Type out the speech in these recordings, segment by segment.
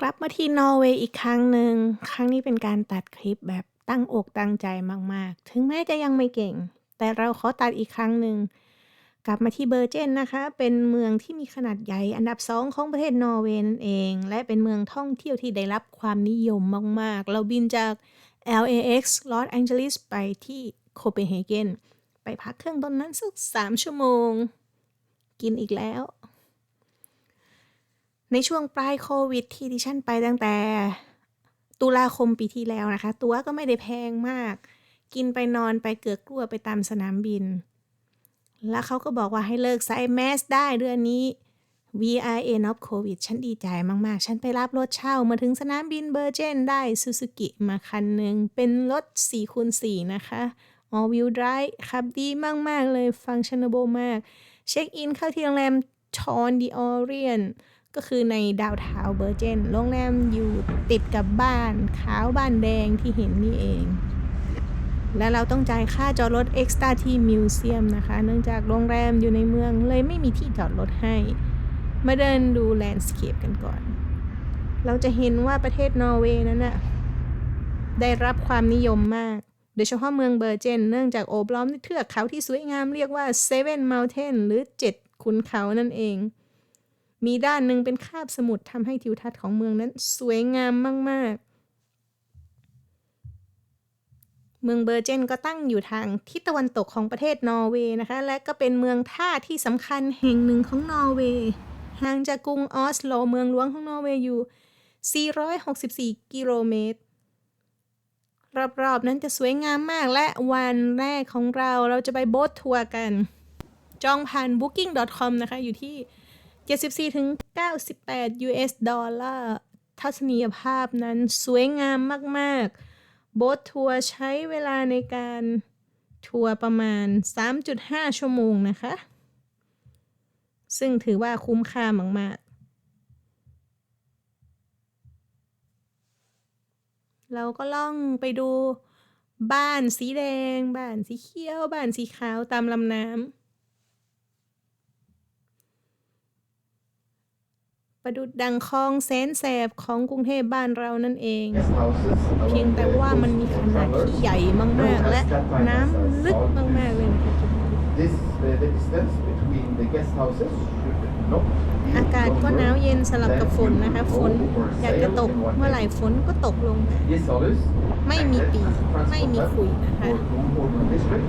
กลับมาที่นอร์เวย์อีกครั้งหนึ่ง ครั้งนี้เป็นการตัดคลิปแบบตั้งอกตั้งใจมากๆ ถึงแม้จะยังไม่เก่ง แต่เราขอตัดอีกครั้งหนึ่ง กลับมาที่เบอร์เจนนะคะ เป็นเมืองที่มีขนาดใหญ่อันดับสองของประเทศนอร์เวย์นั่นเอง และเป็นเมืองท่องเที่ยวที่ได้รับความนิยมมากๆ เราบินจาก LAX ลอสแองเจลิสไปที่โคเปนเฮเกนไปพักเครื่องตอนนั้นสักสามชั่วโมง กินอีกแล้ว ในช่วงปลายโควิดที่ดิฉันไปตั้งแต่ ตุลาคมปีที่แล้วนะคะ ตัวก็ไม่ได้แพงมาก กินไปนอนไปเกือกกลัวไปตามสนามบิน แล้วเขาก็บอกว่าให้เลิกใส่แมสได้เดือนนี้ VIN of COVID ฉันดีใจมาก ๆ ฉันไปรับรถเช่ามาถึงสนามบินเบอร์เจนได้ซูซูกิมาคันหนึ่ง เป็นรถ4คูณ4นะคะ all wheel drive ขับดีมาก ๆ เลยฟังชันเบมาก เช็คอินเข้าที่โรงแรมชอนดีออเรียน ก็คือในดาวทาวเบอร์เจนโรงแรมอยู่ติดกับบ้านขาวบ้านแดงที่เห็นนี่เอง และเราต้องจ่ายค่าจอดรถเอ็กซ์ต้าที่มิวเซียมนะคะ เนื่องจากโรงแรมอยู่ในเมืองเลยไม่มีที่จอดรถให้ มาเดินดูแลนด์สเคปกันก่อน เราจะเห็นว่าประเทศนอร์เวย์นั้นน่ะได้รับความนิยมมาก โดยเฉพาะเมืองเบอร์เจน เนื่องจากโอบล้อมด้วยเทือกเขาที่สวยงามเรียกว่า Seven Mountain หรือ 7 ขุนเขานั่นเอง มีด้านหนึ่งเป็นคาบสมุทรทำให้ทิวทัศน์ของเมืองนั้นสวยงามมาก ๆ เมืองเบอร์เจนก็ตั้งอยู่ทางทิศตะวันตกของประเทศนอร์เวย์นะคะ และก็เป็นเมืองท่าที่สำคัญแห่งหนึ่งของนอร์เวย์ห่างจากกรุงออสโลเมืองหลวงของนอร์เวย์อยู่ 464 กิโลเมตร รอบ ๆ นั้นจะสวยงามมากและวันแรกของเราเราจะไปโบ๊ททัวร์กัน จองผ่าน booking.com นะคะอยู่ที่ 74ถึง98 US ดอลลาร์ทัศนียภาพนั้นสวยงามมากๆโบ๊ททัวร์ใช้เวลาในการทัวร์ประมาณ 3.5 ชั่วโมงนะคะ ซึ่งถือว่าคุ้มค่ามากๆ เราก็ล่องไปดูบ้านสีแดง บ้านสีเขียว บ้านสีขาวตามลำน้ำ ประดุดดังคลองแสนแสบของกรุงเทพบ้านเรานั่นเอง เพียงแต่ว่ามันมีขนาดที่ใหญ่มาก ๆ และน้ำลึกมาก ๆ เลยนะคะทุกคน This, uh, the distance between the guest houses should not be อากาศก็หนาวเย็นสลับกับฝนนะคะ ฝน Then we อยากจะตก sail in one เมื่อไหร่ day. ฝนก็ตกลงมา Yes, Solus. ไม่มีปีก Transport ไม่มีขุยนะคะ for Nordhordland district.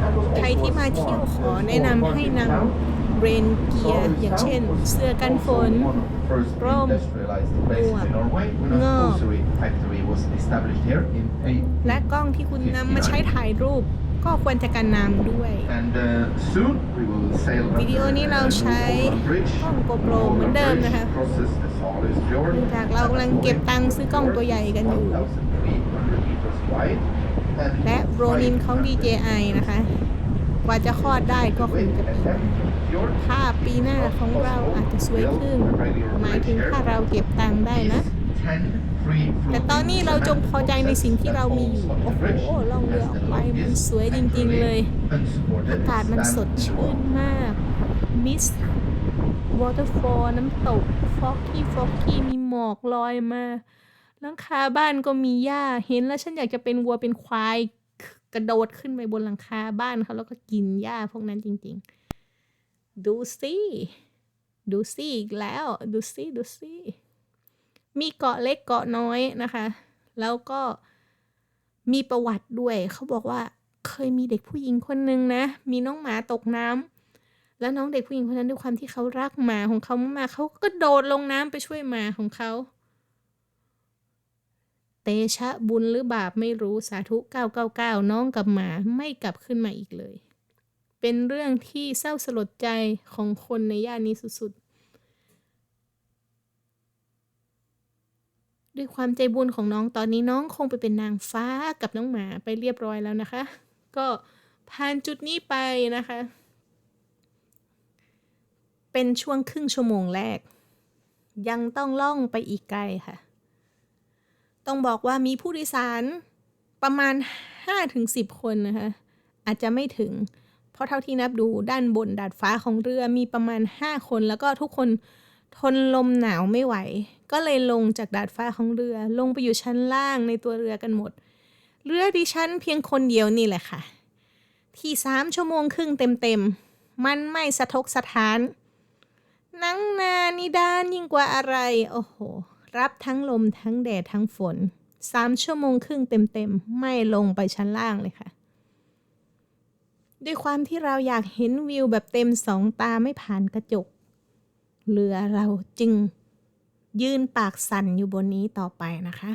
That was ใคร also ที่ a มาเที่ยว smart, ขอ uh, แนะนำให้น small market town. ำ เรนเกียร์อย่างเช่น เสื้อกันฝน One of the first ร่ม industrialized places หมวก in Norway when เงื a อก grocery factory was established here in a และกล้องที่คุณนำมาใช้ถ่ายรูปก็ควรจะกันน้ำด้วย And uh, soon we will sail วิดีโอนี้เราใช้กล้อง GoPro เหมือนเดิมนะคะ Crosses the Salus Fjord เนื่องจากเรากำลังเก็บตังค์ซื้อกล้องตัวใหญ่กันอยู่1,300 meters wide and และโรนินของ DJI นะคะ กว่าจะคลอดได้ก็คงจะปีหน้าปีหน้าของเราอาจจะสวยขึ้น หมายถึงถ้าเราเก็บตังค์ได้นะ แต่ตอนนี้เราจงพอใจในสิ่งที่เรามีอยู่ โอ้โหล่องเรือออกไปมันสวยจริงๆเลย อากาศมันสดชื่นมาก มิสวอเตอร์ฟอลน้ำตก ฟอกกี้ฟอกกี้มีหมอกลอยมาหลังคาบ้านก็มีหญ้า เห็นแล้วฉันอยากจะเป็นวัวเป็นควาย กระโดดขึ้นไปบนหลังคาบ้านเขาแล้วก็กินหญ้าพวกนั้นจริง ๆ ดูสิดูสิอีกแล้ว ดูสิดูสิมีเกาะเล็กเกาะน้อยนะคะ แล้วก็มีประวัติด้วย เขาบอกว่าเคยมีเด็กผู้หญิงคนหนึ่งนะ มีน้องหมาตกน้ำแล้วน้องเด็กผู้หญิงคนนั้นด้วยความที่เขารักหมาของเขามากเขาก็โดดลงน้ำไปช่วยหมาของเขา เตชะบุญหรือบาปไม่รู้สาธุ 999 น้องกับหมาไม่กลับขึ้นมาอีกเลย เป็นเรื่องที่เศร้าสลดใจของคนในย่านนี้สุดๆ ด้วยความใจบุญของน้องตอนนี้น้องคงไปเป็นนางฟ้ากับน้องหมาไปเรียบร้อยแล้วนะคะ ก็ผ่านจุดนี้ไปนะคะ เป็นช่วงครึ่งชั่วโมงแรก ยังต้องล่องไปอีกไกลค่ะ ต้องบอกว่ามีผู้โดยสารประมาณ 5-10 คนนะคะ อาจจะไม่ถึง เพราะเท่าที่นับดูด้านบนดาดฟ้าของเรือมีประมาณ 5 คน แล้วก็ทุกคนทนลมหนาวไม่ไหว ก็เลยลงจากดาดฟ้าของเรือ ลงไปอยู่ชั้นล่างในตัวเรือกันหมด เรือดิฉันเพียงคนเดียวนี่แหละค่ะ ที่สามชั่วโมงครึ่งเต็มๆ มันไม่สะทกสะท้านนังนานิดานยิ่งกว่าอะไร โอ้โห รับทั้งลมทั้งแดดทั้งฝนสามชั่วโมงครึ่งเต็มๆ ไม่ลงไปชั้นล่างเลยค่ะ ด้วยความที่เราอยากเห็นวิวแบบเต็มสองตาไม่ผ่านกระจก เรือเราจึงยืนปากสั่นอยู่บนนี้ต่อไปนะคะ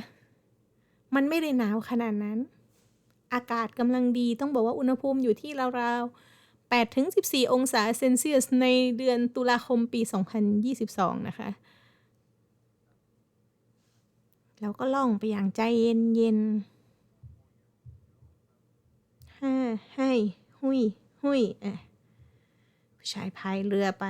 มันไม่ได้หนาวขนาดนั้น อากาศกำลังดีต้องบอกว่าอุณหภูมิอยู่ที่ราวๆ8ถึง14 องศาเซนเซียสในเดือนตุลาคมปี 2022 นะคะ เราก็ล่องไปอย่างใจเย็นเย็นฮ่าให้ หุย หุยอะผู้ชายพายเรือไป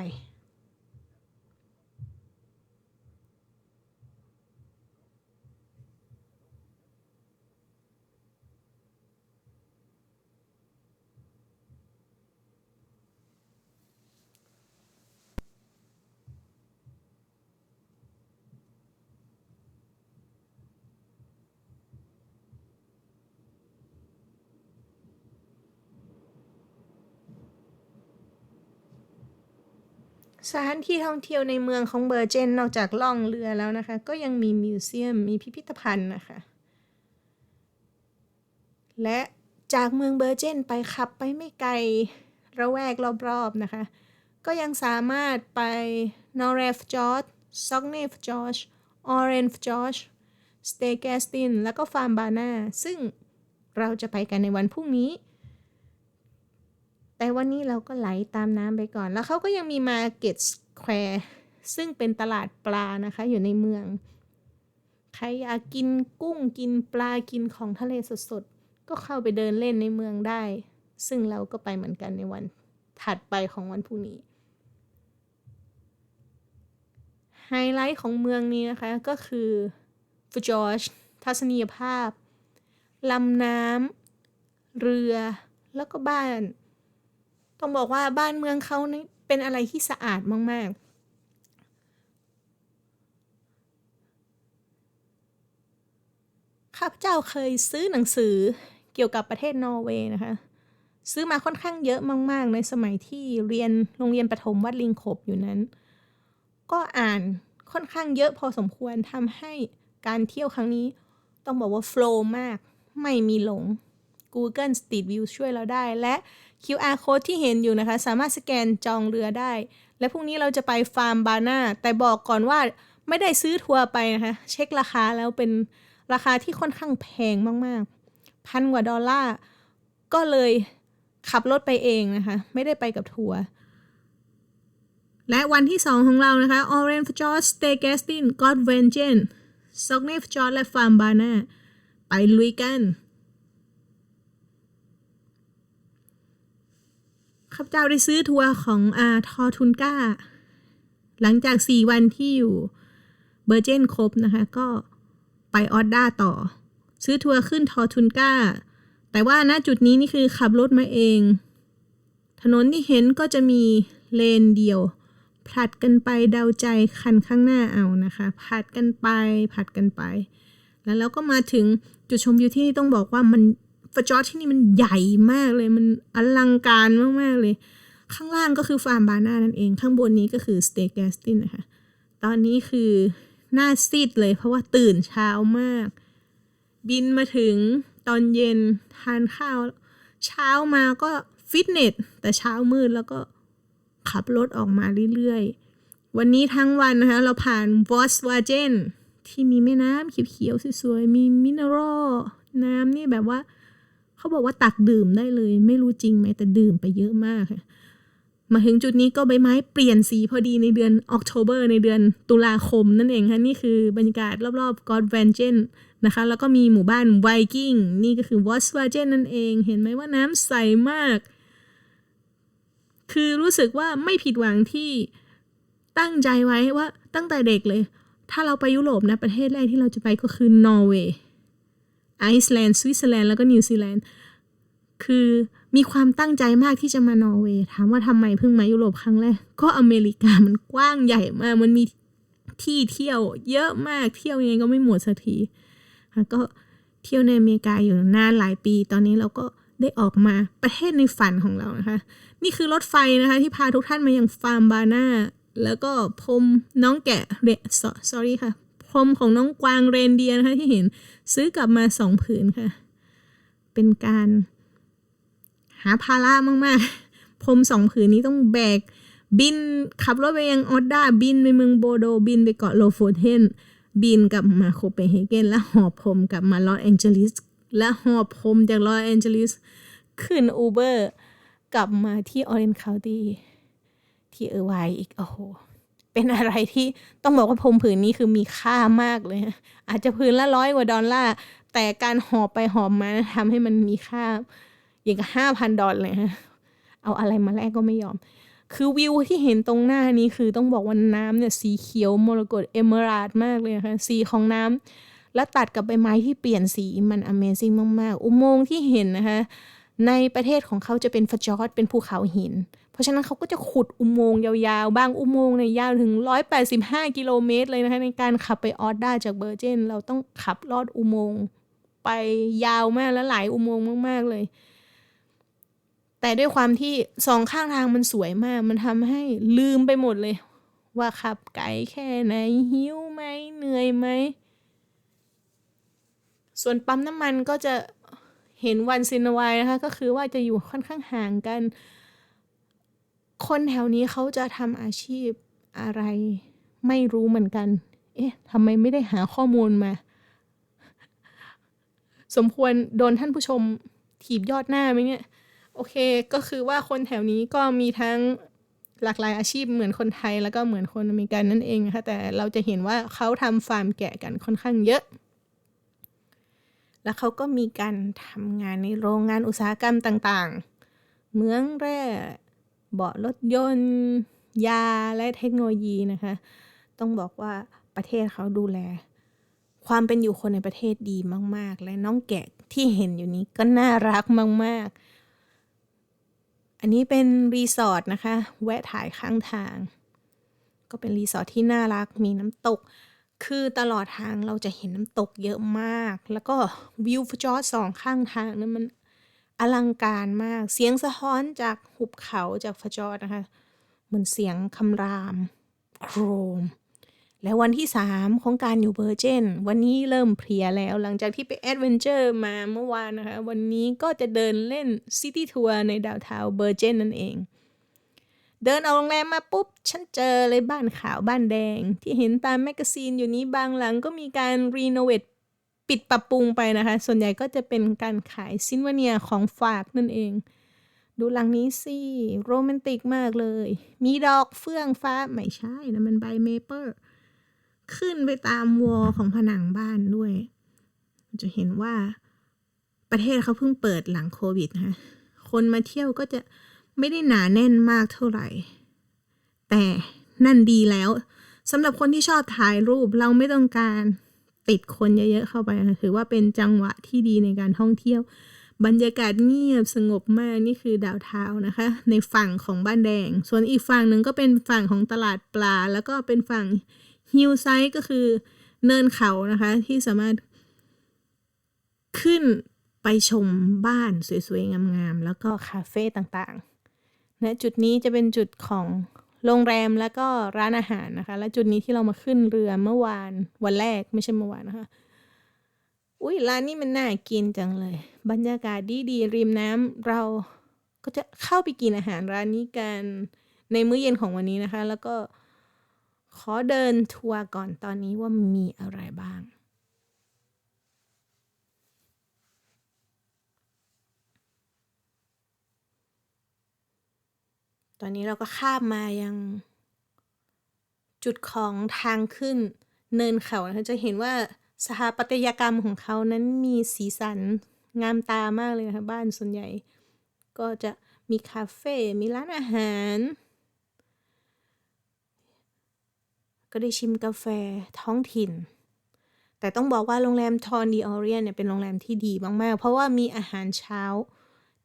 สถานที่ท่องเที่ยวในเมืองของเบอร์เจนนอกจากล่องเรือแล้วนะคะ ก็ยังมีมิวเซียม มีพิพิธภัณฑ์นะคะ และจากเมืองเบอร์เจนไปขับไปไม่ไกลระแวกรอบๆนะคะ ก็ยังสามารถไปนอร์เรฟจอร์จซอกเนฟจอร์จออเรนฟจอร์จสเตเกสติน แล้วก็ฟาร์มบานาซึ่งเราจะไปกันในวันพรุ่งนี้ แต่วันนี้เราก็ไหลตามน้ำไปก่อน แล้วเขาก็ยังมีมาเก็ตสแควร์ซึ่งเป็นตลาดปลานะคะ อยู่ในเมือง ใครอยากกินกุ้งกินปลากินของทะเลสดๆ ก็เข้าไปเดินเล่นในเมืองได้ ซึ่งเราก็ไปเหมือนกันในวันถัดไปของวันพรุ่งนี้ ไฮไลท์ของเมืองนี้นะคะก็คือฟูจอร์จทัศนียภาพลำน้ำเรือแล้วก็บ้าน ต้องบอกว่าบ้านเมืองเขานี่เป็นอะไรที่สะอาดมาก ๆข้าพเจ้าเคยซื้อหนังสือเกี่ยวกับประเทศนอร์เวย์นะคะ ซื้อมาค่อนข้างเยอะมาก ๆ ในสมัยที่เรียนโรงเรียนประถมวัดลิงขบอยู่นั้น ก็อ่านค่อนข้างเยอะพอสมควรทำให้การเที่ยวครั้งนี้ ต้องบอกว่าโฟล์มาก ไม่มีหลง Google Street View ช่วยเราได้ และ QR code ที่เห็นอยู่นะคะ สามารถสแกนจองเรือได้ และพรุ่งนี้เราจะไปฟาร์มบาน่าแต่บอกก่อนว่าไม่ได้ซื้อทัวร์ไปนะคะ เช็คราคาแล้วเป็นราคาที่ค่อนข้างแพงมากๆ พันกว่าดอลลาร์ ก็เลยขับรถไปเองนะคะ ไม่ได้ไปกับทัวร์และวันที่ 2 ของเรานะคะ Orange George Stay g a s t i n God Vengeance s o g n e f George และ Farm Bana ไปลุยกัน ข้าพเจ้าได้ซื้อทัวร์ของอาทอทุนก้า หลังจาก 4 วันที่อยู่เบอร์เจนครบนะคะ ก็ไปออดด้าต่อ ซื้อทัวร์ขึ้นทอทุนก้า แต่ว่าณจุดนี้นี่คือขับรถมาเอง ถนนที่เห็นก็จะมีเลนเดียวผลัดกันไปเดาใจคันข้างหน้าเอานะคะผลัดกันไปผลัดกันไป แล้วเราก็มาถึงจุดชมวิวที่นี่ต้องบอกว่ามัน ฟจอร์จที่นี่มันใหญ่มากเลยมันอลังการมาก ๆ เลย ข้างล่างก็คือฟาร์มบาน่านั่นเอง ข้างบนนี้ก็คือสเตกแกสตินนะคะ ตอนนี้คือหน้าซีดเลยเพราะว่าตื่นเช้ามาก บินมาถึงตอนเย็นทานข้าว เช้ามาก็ฟิตเนส แต่เช้ามืดแล้วก็ขับรถออกมาเรื่อย ๆ วันนี้ทั้งวันนะคะ เราผ่านวอสวาเจนที่มีแม่น้ำเขียวๆสวยๆ มีมินเนอรัลน้ำนี่แบบว่า เขาบอกว่าตักดื่มได้เลย ไม่รู้จริงไหมแต่ดื่มไปเยอะมากค่ะมาถึงจุดนี้ก็ใบไม้เปลี่ยนสีพอดีในเดือนออกโทเบอร์ในเดือนตุลาคมนั่นเองค่ะนี่คือบรรยากาศรอบๆ God v a n g e n นะคะ แล้วก็มีหมู่บ้านไวกิ้งนี่ก็คือวอสวาเจนนั่นเอง เห็นไหมว่าน้ำใสมาก คือรู้สึกว่าไม่ผิดหวังที่ตั้งใจไว้ว่าตั้งแต่เด็กเลย ถ้าเราไปยุโรปนะ ประเทศแรกที่เราจะไปก็คือนอร์เวย์ ไอซ์แลนด์สวิตเซอร์แลนด์แล้วก็นิวซีแลนด์คือมีความตั้งใจมากที่จะมานอร์เวย์ถามว่าทำไมเพิ่งมายุโรปครั้งแรก ก็อเมริกามันกว้างใหญ่มาก มันมีที่เที่ยวเยอะมากเที่ยวยังไงก็ไม่หมดสักทีแล้วก็เที่ยวในอเมริกาอยู่นานหลายปี ตอนนี้เราก็ได้ออกมาประเทศในฝันของเรานะคะ นี่คือรถไฟนะคะที่พาทุกท่านมายังฟาร์มบาน่าแล้วก็พรมน้องแกะเร sorry ค่ะ มของน้องกวางเรนเดียนะคะที่เห็นซื้อกลับมาสองผืนค่ะ เป็นการหาภาระมากๆ พรมสองผืนนี้ต้องแบกบินขับรถไปยังออดดาบินไปเมืองโบโดบินไปเกาะโลโฟเทนบินกลับมาโคเปนเฮเกนและหอบพรมกลับมาลอสแองเจลิสและหอบพรมจากลอสแองเจลิสขึ้นอูเบอร์กลับมาที่ออเรนจ์คาวตี้ที่เออร์ไวอีกโอ้โห เป็นอะไรที่ต้องบอกว่าพรมผืนนี้คือมีค่ามากเลย อาจจะผืนละร้อยกว่าดอลลาร์ แต่การหอบไปหอบมาทำให้มันมีค่าอย่างกับห้าพันดอลเลยฮะเอาอะไรมาแลกก็ไม่ยอม คือวิวที่เห็นตรงหน้านี้คือต้องบอกว่าน้ำเนี่ยสีเขียวมรกตเอเมอรัลด์มากเลยนะคะสีของน้ำและตัดกับใบไม้ที่เปลี่ยนสีมัน Amazing มาก ๆ อุโมงค์ที่เห็นนะคะในประเทศของเขาจะเป็นฟจอร์ดเป็นภูเขาหิน เพราะฉะนั้นเขาก็จะขุดอุโมงค์ยาวๆ บางอุโมงค์เนี่ยยาวถึง 185 กิโลเมตรเลยนะคะในการขับไปออสด้าจากเบอร์เจน เราต้องขับลอดอุโมงค์ไปยาวมากและหลายอุโมงค์มากๆเลย แต่ด้วยความที่สองข้างทางมันสวยมาก มันทำให้ลืมไปหมดเลย ว่าขับไกลแค่ไหนหิวไหมเหนื่อยไหมส่วนปั๊มน้ำมันก็จะเห็นวันซินวายนะคะ ก็คือว่าจะอยู่ค่อนข้างห่างกัน คนแถวนี้เขาจะทำอาชีพอะไรไม่รู้เหมือนกัน เอ๊ะทำไมไม่ได้หาข้อมูลมา สมควรโดนท่านผู้ชมถีบยอดหน้าไหมเนี่ย โอเค ก็คือว่าคนแถวนี้ก็มีทั้งหลากหลายอาชีพเหมือนคนไทยแล้วก็เหมือนคนอเมริกันนั่นเองนะคะ แต่เราจะเห็นว่าเขาทำฟาร์มแกะกันค่อนข้างเยอะ แล้วเขาก็มีการทำงานในโรงงานอุตสาหกรรมต่าง ๆ เมืองแร่ เบาะรถยนต์ ยาและเทคโนโลยีนะคะ ต้องบอกว่าประเทศเขาดูแล ความเป็นอยู่คนในประเทศดีมาก ๆ และน้องแกะที่เห็นอยู่นี้ก็น่ารักมาก ๆ อันนี้เป็นรีสอร์ทนะคะ แวะถ่ายข้างทาง ก็เป็นรีสอร์ทที่น่ารักมีน้ำตก คือตลอดทางเราจะเห็นน้ำตกเยอะมาก แล้วก็วิวฟจอสองข้างทางนั้นมัน อลังการมาก เสียงสะท้อนจากหุบเขาจากฟจอร์นะคะ เหมือนเสียงคำราม โครม และวันที่ 3 ของการอยู่เบอร์เจน วันนี้เริ่มเพลียแล้วหลังจากที่ไปแอดเวนเจอร์มาเมื่อวานนะคะ วันนี้ก็จะเดินเล่นซิตี้ทัวร์ในดาวทาวเบอร์เจนนั่นเอง เดินเอาโรงแรมมาปุ๊บ ฉันเจอเลยบ้านขาวบ้านแดง ที่เห็นตามแมกกาซีนอยู่นี้บางหลังก็มีการรีโนเวท ปิดปรับปรุงไปนะคะ ส่วนใหญ่ก็จะเป็นการขายซินวเนียของฝากนั่นเอง ดูหลังนี้สิโรแมนติกมากเลย มีดอกเฟื่องฟ้า ไม่ใช่นะมันใบเมเปิลขึ้นไปตามวอลของผนังบ้านด้วย จะเห็นว่าประเทศเขาเพิ่งเปิดหลังโควิดนะคะคนมาเที่ยวก็จะไม่ได้หนาแน่นมากเท่าไหร่ แต่นั่นดีแล้วสำหรับคนที่ชอบถ่ายรูปเราไม่ต้องการ ติดคนเยอะๆเข้าไปนะถือว่าเป็นจังหวะที่ดีในการท่องเที่ยว บรรยากาศเงียบสงบมากนี่คือดาวเทาวน์นะคะ ในฝั่งของบ้านแดง ส่วนอีกฝั่งหนึ่งก็เป็นฝั่งของตลาดปลา แล้วก็เป็นฝั่งฮิลไซด์ก็คือเนินเขานะคะที่สามารถ ขึ้นไปชมบ้านสวยๆงามๆแล้วก็คาเฟ่ต่างๆและจุดนี้จะเป็นจุดของ โรงแรมแล้วก็ร้านอาหารนะคะ และจุดนี้ที่เรามาขึ้นเรือเมื่อวานวันแรกไม่ใช่เมื่อวานนะคะ อุ้ยร้านนี้มันน่ากินจังเลย บรรยากาศดีดีๆริมน้ำเราก็จะเข้าไปกินอาหารร้านนี้กันในมื้อเย็นของวันนี้นะคะ แล้วก็ขอเดินทัวร์ก่อนตอนนี้ว่ามีอะไรบ้าง ตอนนี้เราก็ข้ามมายัง จุดของทางขึ้นเนินเขานะคะจะเห็นว่าสถาปัตยกรรมของเขานั้นมีสีสันงามตามากเลยนะคะบ้านส่วนใหญ่ ก็จะมีคาเฟ่มีร้านอาหาร ก็ได้ชิมกาแฟท้องถิ่น แต่ต้องบอกว่าโรงแรมทอนดีออเรียนเนี่ยเป็นโรงแรมที่ดีมาก ๆ เพราะว่ามีอาหารเช้า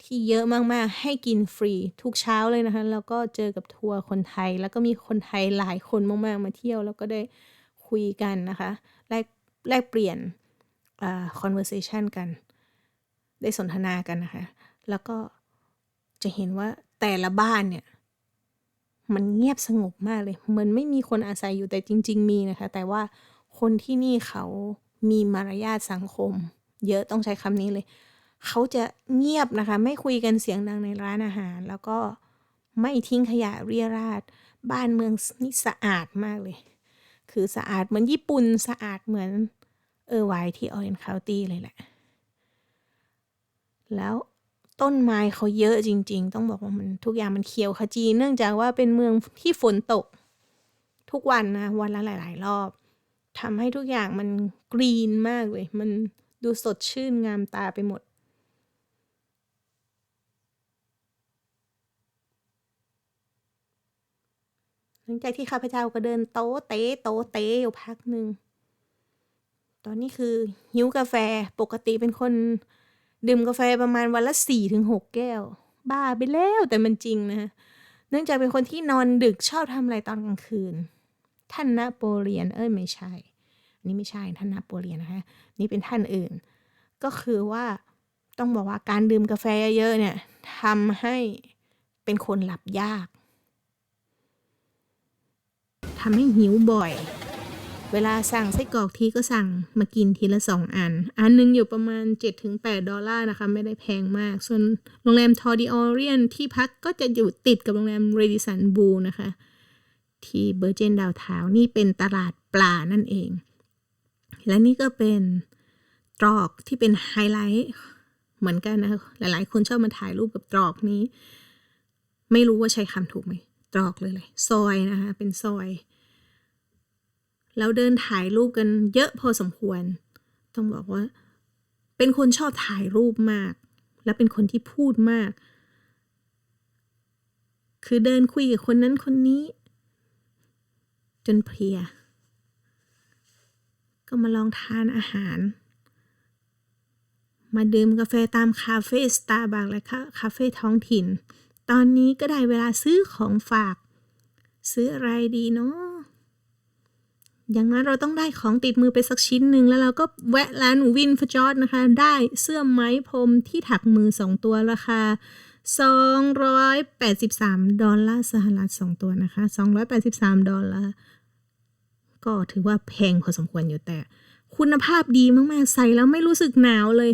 ที่เยอะมากๆ ให้กินฟรีทุกเช้าเลยนะคะ แล้วก็เจอกับทัวร์คนไทย แล้วก็มีคนไทยหลายคนมากๆ มาเที่ยว แล้วก็ได้คุยกันนะคะ แลกแลกเปลี่ยนอ่า conversation กัน ได้สนทนากันนะคะ แล้วก็จะเห็นว่าแต่ละบ้านเนี่ย มันเงียบสงบมากเลย มันไม่มีคนอาศัยอยู่แต่จริง ๆ มีนะคะ แต่ว่าคนที่นี่เขามีมารยาทสังคม เยอะต้องใช้คำนี้เลย เขาจะเงียบนะคะ ไม่คุยกันเสียงดังในร้านอาหาร แล้วก็ไม่ทิ้งขยะเรียราดบ้านเมืองนี่สะอาดมากเลย คือสะอาดเหมือนญี่ปุ่นสะอาดเหมือนเออไวที่ออเรนคาวตี้เลยแหละ แล้วต้นไม้เขาเยอะจริง ๆ ต้องบอกว่ามันทุกอย่างมันเขียวขจี เนื่องจากว่าเป็นเมืองที่ฝนตก ทุกวันนะ วันละหลาย ๆ รอบทำให้ทุกอย่างมันกรีนมากเลย มันดูสดชื่นงามตาไปหมด ลังจากที่ข้าพเจ้าก็เดินโต๊เตะโต๊เตะอยู่พักหนึ่ง ตอนนี้คือหิวกาแฟปกติเป็นคน ดื่มกาแฟประมาณวันละสี่ถึงหกแก้ว บ้าไปแล้วแต่มันจริงนะเนื่องจากเป็นคนที่นอนดึกชอบทำอะไรตอนกลางคืน ท่านนโปเลียนเอ้ยไม่ใช่ อันนี้ไม่ใช่ท่านนโปเลียนนะคะ นี่เป็นท่านอื่น ก็คือว่าต้องบอกว่าการดื่มกาแฟเยอะเนี่ยทำให้เป็นคนหลับยาก ทำให้หิวบ่อย เวลาสั่งไส้กรอกทีก็สั่งมากินทีละสองอัน อันหนึงอยู่ประมาณ 7-8 ดอลลาร์นะคะ ไม่ได้แพงมาก ส่วนโรงแรมทอร์ดิออเรียนที่พักก็จะอยู่ติดกับโรงแรมเรดิสันบูนะคะ ที่เบอร์เจนดาวเทาวนี่เป็นตลาดปลานั่นเอง และนี่ก็เป็นตรอกที่เป็นไฮไลท์เหมือนกันนะคะหลายๆ คนชอบมาถ่ายรูปกับตรอกนี้ ไม่รู้ว่าใช้คำถูกไหมตรอกเลยเลยซอยนะคะ เป็นซอย แล้วเดินถ่ายรูปกันเยอะพอสมควร ต้องบอกว่า เป็นคนชอบถ่ายรูปมาก และเป็นคนที่พูดมาก คือเดินคุยกับคนนั้นคนนี้ จนเพลีย ก็มาลองทานอาหาร มาดื่มกาแฟตามคาเฟ่สตาร์บัคและคาเฟ่ท้องถิ่น ตอนนี้ก็ได้เวลาซื้อของฝาก ซื้ออะไรดีเนาะ อย่างนั้นเราต้องได้ของติดมือไปสักชิ้นหนึ่งแล้วเราก็แวะร้านวินฟจอร์ดนะคะ ได้เสื้อไหมพรมที่ถักมือสองตัวราคา 283 ดอลลาร์สหรัฐสองตัวนะคะ 283 ดอลลาร์ก็ถือว่าแพงพอสมควรอยู่แต่ คุณภาพดีมาก ๆ ใส่แล้วไม่รู้สึกหนาวเลย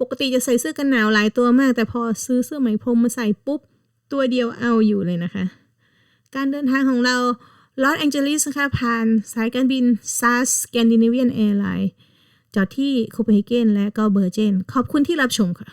ปกติจะใส่เสื้อกันหนาวหลายตัวมาก แต่พอซื้อเสื้อไหมพรมมาใส่ปุ๊บ ตัวเดียวเอาอยู่เลยนะคะ การเดินทางของเรา ลอสแองเจลิสนะคะผ่านสายการบินซัสแกนดิเนเวียนแอร์ไลน์จอดที่โคเปนเฮเกนและก็เบอร์เจน ขอบคุณที่รับชมค่ะ